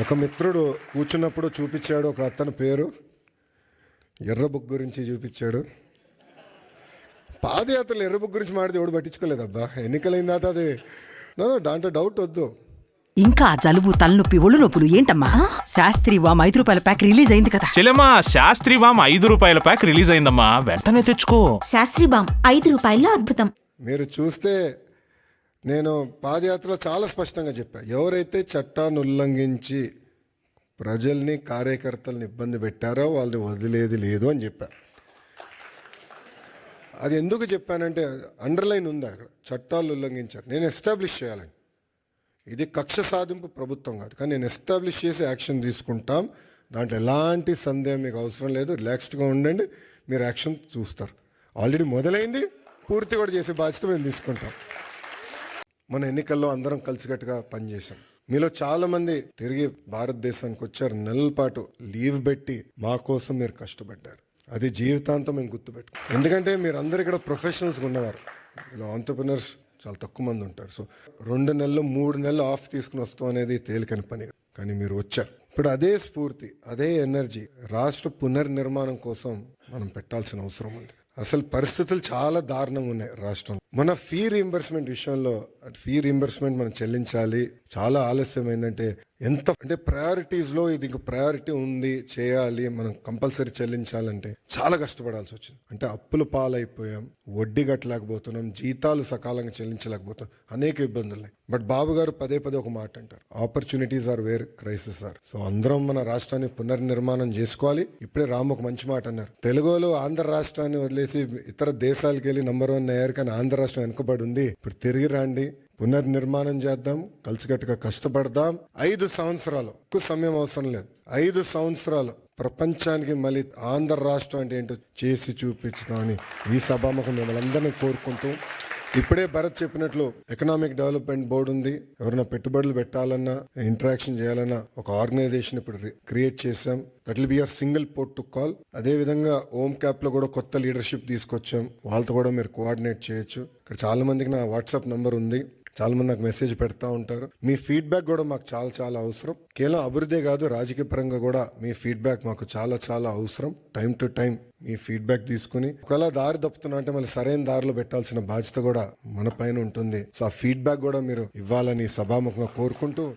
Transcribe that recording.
ఒక మిత్రుడు కూర్చున్నప్పుడు చూపించాడు ఒక అతని పేరు. ఎర్ర బుక్ గురించి చూపించాడు. పాదయాత్రలు ఎర్ర బుక్ గురించి మాడితే ఎవడు పట్టించుకోలేదబ్బా. ఎన్నికలైన తర్వాత అది దాంట్లో డౌట్ వద్దు. ఇంకా జలుబు తలనొప్పి ఒళ్ళు నొప్పులు ఏంటమ్మా? శాస్త్రి వామ్ ఐదు రూపాయల ప్యాక్ రిలీజ్ అయింది కదా. చెల్లెమ్మా శాస్త్రి వామ్ ఐదు రూపాయల ప్యాక్ రిలీజ్ అయిందమ్మా. వెంటనే తెచ్చుకో. శాస్త్రి బామ్ ఐదు రూపాయల్లో అద్భుతం. మీరు చూస్తే నేను పాదయాత్రలో చాలా స్పష్టంగా చెప్పా. ఎవరైతే చట్టాన్ని ఉల్లంఘించి ప్రజల్ని కార్యకర్తల్ని ఇబ్బంది పెట్టారో వాళ్ళని వదిలేది లేదు అని చెప్పా. అది ఎందుకు చెప్పానంటే అండర్లైన్ ఉంది అక్కడ. చట్టాలు ఉల్లంఘించారు. నేను ఎస్టాబ్లిష్ చేయాలని. ఇది కక్ష సాధింపు ప్రభుత్వం కాదు. కానీ నేను ఎస్టాబ్లిష్ చేసి యాక్షన్ తీసుకుంటాం. దాంట్లో ఎలాంటి సందేహం మీకు అవసరం లేదు. రిలాక్స్డ్గా ఉండండి. మీరు యాక్షన్ చూస్తారు. ఆల్రెడీ మొదలైంది. పూర్తి కూడా చేసే బాధ్యత మేము తీసుకుంటాం. మన ఎన్నికల్లో అందరం కలిసికట్టుగా పనిచేశాం. మీలో చాలా మంది తిరిగి భారతదేశానికి వచ్చారు నెలల పాటు లీవ్ పెట్టి మా కోసం మీరు కష్టపడ్డారు. అది జీవితాంతం మేము గుర్తుపెట్టుకో ఎందుకంటే మీరు అందరు ఇక్కడ ప్రొఫెషనల్స్గా ఉన్నవారు. ఇలా ఆంటర్ప్రినర్స్ చాలా తక్కువ మంది ఉంటారు. సో రెండు నెలలు మూడు నెలలు ఆఫ్ తీసుకుని వస్తాం అనేది తేలికని పని కానీ మీరు వచ్చారు. ఇప్పుడు అదే స్ఫూర్తి అదే ఎనర్జీ రాష్ట్ర పునర్నిర్మాణం కోసం మనం పెట్టాల్సిన అవసరం ఉంది. అసలు పరిస్థితులు చాలా దారుణంగా ఉన్నాయి రాష్ట్రంలో. మన ఫీ రీంబర్స్మెంట్ విషయంలో ఫీ రీంబర్స్మెంట్ మనం చెల్లించాలి. చాలా ఆలస్యం ఏంటంటే ఎంత అంటే ప్రయారిటీస్లో ఇది ఇంకా ప్రయారిటీ ఉంది చేయాలి మనం కంపల్సరీ చెల్లించాలంటే చాలా కష్టపడాల్సి వచ్చింది. అంటే అప్పులు పాలైపోయాం వడ్డీ కట్టలేకపోతున్నాం జీతాలు సకాలంగా చెల్లించలేకపోతున్నాం అనేక ఇబ్బందులు ఉన్నాయి. బట్ బాబు గారు పదే పదే ఒక మాట అంటారు opportunities are where crisis are so అందరం మన రాష్ట్రాన్ని పునర్నిర్మాణం చేసుకోవాలి. ఇప్పుడే రామ్ ఒక మంచి మాట అన్నారు తెలుగులో ఆంధ్ర రాష్ట్రాన్ని వదిలేసి ఇతర దేశాలకు వెళ్ళి నంబర్ వన్ అయ్యారు కానీ ఆంధ్ర రాష్ట్రం వెనుకబడి ఉంది. ఇప్పుడు తిరిగి రండి. పునర్నిర్మాణం చేద్దాం. కలిసికట్టుగా కష్టపడదాం. ఐదు సంవత్సరాలు. ఎక్కువ సమయం అవసరం లేదు. ఐదు సంవత్సరాలు. ప్రపంచానికి మళ్ళీ ఆంధ్ర రాష్ట్రం అంటే ఏంటో చేసి చూపించుదామని ఈ సభాముఖం మిమ్మల్ని అందరినీ కోరుకుంటూ ఇప్పుడే భరత్ చెప్పినట్లు ఎకనామిక్ డెవలప్మెంట్ బోర్డు ఉంది. ఎవరైనా పెట్టుబడులు పెట్టాలన్నా ఇంటరాక్షన్ చేయాలన్నా ఒక ఆర్గనైజేషన్ ఇప్పుడు క్రియేట్ చేశాం. That will be our single port to call అదే విధంగా ఓమ్ క్యాప్లో కూడా కొత్త లీడర్షిప్ తీసుకొచ్చాం. వాళ్ళతో కూడా మీరు కోఆర్డినేట్ చేయొచ్చు. ఇక్కడ చాలా మందికి నా వాట్సాప్ నంబర్ ఉంది. చాలామంది నాకు మెసేజ్ పెడతా ఉంటారు. మీ ఫీడ్బ్యాక్ కూడా మాకు చాలా చాలా అవసరం. కేవలం అభివృద్ధి కాదు రాజకీయ పరంగా కూడా మీ ఫీడ్బ్యాక్ మాకు చాలా చాలా అవసరం. టైం టు టైం మీ ఫీడ్బ్యాక్ తీసుకుని ఒకవేళ దారి దప్పుతున్నా అంటే మళ్ళీ సరైన దారిలో పెట్టాల్సిన బాధ్యత కూడా మన పైన ఉంటుంది. సో ఆ ఫీడ్బ్యాక్ కూడా మీరు ఇవ్వాలని సభాముఖంగా కోరుకుంటూ